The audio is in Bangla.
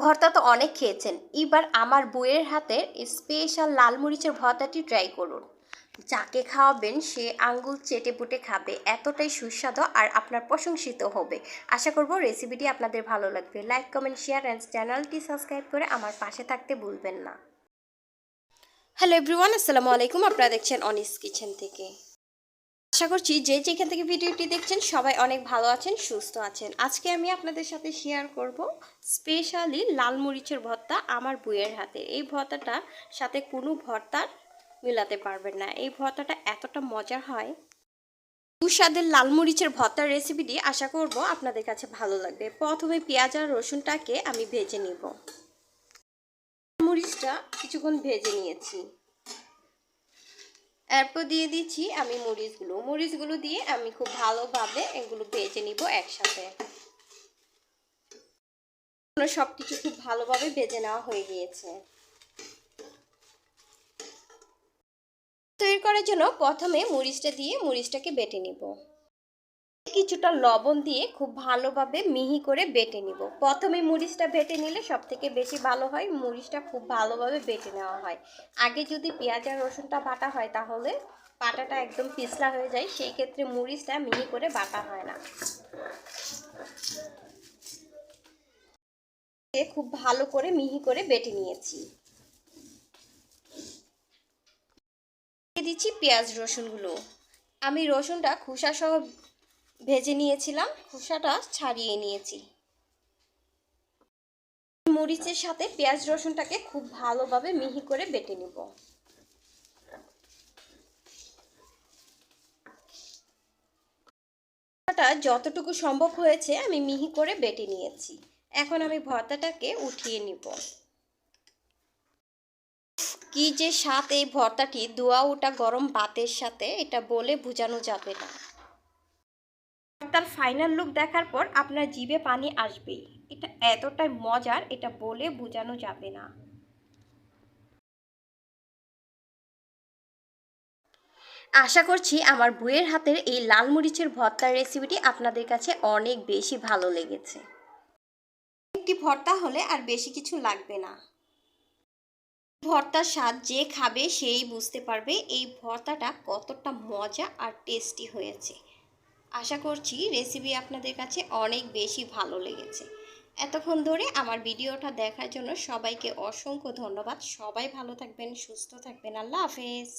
ভর্তা তো অনেক খেয়েছেন। এবার আমার বইয়ের হাতের স্পেশাল লাল মরিচের ভর্তাটি ট্রাই করুন। যাকে খাওয়াবেন সে আঙ্গুল চেটে পুটে খাবে, এতটাই সুস্বাদু আর আপনার প্রশংসিত হবে। আশা করব রেসিপিটি আপনাদের ভালো লাগবে। লাইক কমেন্ট শেয়ার অ্যান্ড চ্যানেলটি সাবস্ক্রাইব করে আমার পাশে থাকতে ভুলবেন না। হ্যালো এভরিওয়ান আসসালামু আলাইকুম। আপনারা দেখছেন অনিস কিচেন থেকে। আশা করছি যে যেখান থেকে ভিডিওটি দেখছেন সবাই অনেক ভালো আছেন, সুস্থ আছেন। আজকে আমি আপনাদের সাথে শেয়ার করব স্পেশালি লাল মরিচের ভর্তা আমার বইয়ের হাতে। এই ভর্তাটা সাথে কোনো ভর্তার মিলাতে পারবেন না। এই ভর্তাটা এতটা মজার হয়। সুস্বাদের লাল মরিচের ভর্তার রেসিপিটি আশা করব আপনাদের কাছে ভালো লাগবে। প্রথমে পেঁয়াজ আর রসুনটাকে আমি ভেজে নিব। মরিচটা কিছুক্ষণ ভেজে নিয়েছি। এরপর দিয়ে দিচ্ছি আমি মরিচগুলো। মরিচগুলো দিয়ে আমি খুব ভালোভাবে এগুলো ভেজে নিব একসাথে। সব কিছু খুব ভালোভাবে ভেজে নেওয়া হয়ে গিয়েছে। তৈরি করার জন্য প্রথমে মরিচটা দিয়ে মরিচটাকে বেটে নিব। কিছুটা লবণ দিয়ে খুব ভালোভাবে মিহি করে বেটে নিব। প্রথমে মরিচটা বেটে নিলে সব থেকে বেশি ভালো হয় মরিচটা খুব ভালোভাবে বেটে নেওয়া হয়। আগে যদি পেঁয়াজ আর রসুনটা বাটা হয় তাহলে বাটাটা একদম পিছলা হয়ে যায়, সেই ক্ষেত্রে মরিচটা মিহি করে বাটা হয় না। খুব ভালো করে মিহি করে বেটে নিয়েছি। দিচ্ছি পেঁয়াজ রসুনগুলো। আমি রসুনটা খোসা সহ ভেজে নিয়েছিলাম, খোসাটা ছাড়িয়ে নিয়েছি। মরিচের সাথে পেঁয়াজ রসুনটাকে খুব ভালোভাবে মিহি করে বেটে নিব। যতটুকু সম্ভব হয়েছে আমি মিহি করে বেটে নিয়েছি। এখন আমি ভর্তাটাকে উঠিয়ে নিব। কি যে স্বাদ এই ভর্তাটি দোয়া ওটা গরম ভাতের সাথে, এটা বলে বোঝানো যাবে না। তার ফাইনাল লুক দেখার পর আপনার জিভে পানি আসবেই। এটা এতটাই মজার এটা বলে বোঝানো যাবে না। আশা করছি আমার বইয়ের হাতের এই লাল মরিচের ভর্তার রেসিপিটি আপনাদের কাছে অনেক বেশি ভালো লেগেছে। একটি ভর্তা হলে আর বেশি কিছু লাগবে না। ভর্তার স্বাদ যে খাবে সেই বুঝতে পারবে এই ভর্তাটা কতটা মজা আর টেস্টি হয়েছে। আশা করছি রেসিপি আপনাদের কাছে অনেক বেশি ভালো লেগেছে। এতক্ষণ ধরে আমার ভিডিওটা দেখার জন্য সবাইকে অসংখ্য ধন্যবাদ। সবাই ভালো থাকবেন, সুস্থ থাকবেন। আল্লাহ হাফেজ।